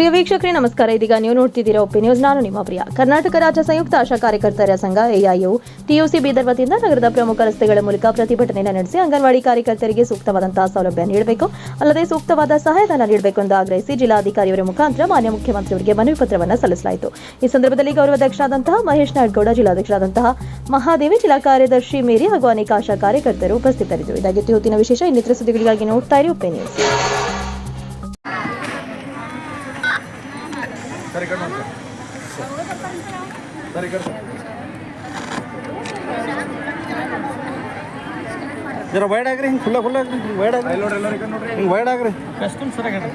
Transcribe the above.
ಪ್ರಿಯ ವೀಕ್ಷಕರೇ, ನಮಸ್ಕಾರ. ಇದೀಗ ನೀವು ನೋಡ್ತಿದ್ದೀರಾ ಒಪ್ಪಿ ನ್ಯೂಸ್. ನಾನು ನಿಮ್ಮ ಪ್ರಿಯ. ಕರ್ನಾಟಕ ರಾಜ್ಯ ಸಂಯುಕ್ತ ಆಶಾ ಕಾರ್ಯಕರ್ತರ ಸಂಘ, ಎಐಯು ಟಿಯುಸಿ ಬೀದರ್ ವತಿಯಿಂದ ನಗರದ ಪ್ರಮುಖ ರಸ್ತೆಗಳ ಮೂಲಕ ಪ್ರತಿಭಟನೆಯನ್ನು ನಡೆಸಿ ಅಂಗನವಾಡಿ ಕಾರ್ಯಕರ್ತರಿಗೆ ಸೂಕ್ತವಾದಂತಹ ಸೌಲಭ್ಯ ನೀಡಬೇಕು. ಅಲ್ಲದೆ ಸೂಕ್ತವಾದ ಸಹಾಯಧನ ನೀಡಬೇಕು ಎಂದು ಆಗ್ರಹಿಸಿ ಜಿಲ್ಲಾಧಿಕಾರಿಯವರ ಮುಖಾಂತರ ಮಾನ್ಯ ಮುಖ್ಯಮಂತ್ರಿಯವರಿಗೆ ಮನವಿ ಪತ್ರವನ್ನು ಸಲ್ಲಿಸಲಾಯಿತು. ಈ ಸಂದರ್ಭದಲ್ಲಿ ಗೌರವಾಧ್ಯಕ್ಷರಾದಂತಹ ಮಹೇಶ್ ನಾಡ್ಗೌಡ ಜಿಲ್ಲಾಧ್ಯಕ್ಷರಾದಂತಹ ಮಹಾದೇವಿ, ಜಿಲ್ಲಾ ಕಾರ್ಯದರ್ಶಿ ಮೇರಿ ಹಾಗೂ ಅನೇಕ ಆಶಾ ಕಾರ್ಯಕರ್ತರು ಉಪಸ್ಥಿತರಿದ್ದರು. ಇದಾಗಿತ್ತು ಇವತ್ತಿನ ವಿಶೇಷ. ಇನ್ನಿತರ ಸುದ್ದಿಗಳಿಗಾಗಿ ನೋಡ್ತಾ ಇರಿ ನ್ಯೂಸ್. ಸರಿ ಕಡೆ ಸರಿ ಜರ ವೈಡ್ ಆಗ್ರಿ ಹಿಂಗೆ ಫುಲ್ಲ ಫುಲ್ಲ ಆಗ್ರಿ ವೈಡ್ ಆಗ್ರಿ. ನೋಡ್ರಿ ಹಿಂಗೆ ವೈಡ್ ಆಗ್ರಿ. ಕಸ್ಟಮ್ ಸರಿಯಾಗಿ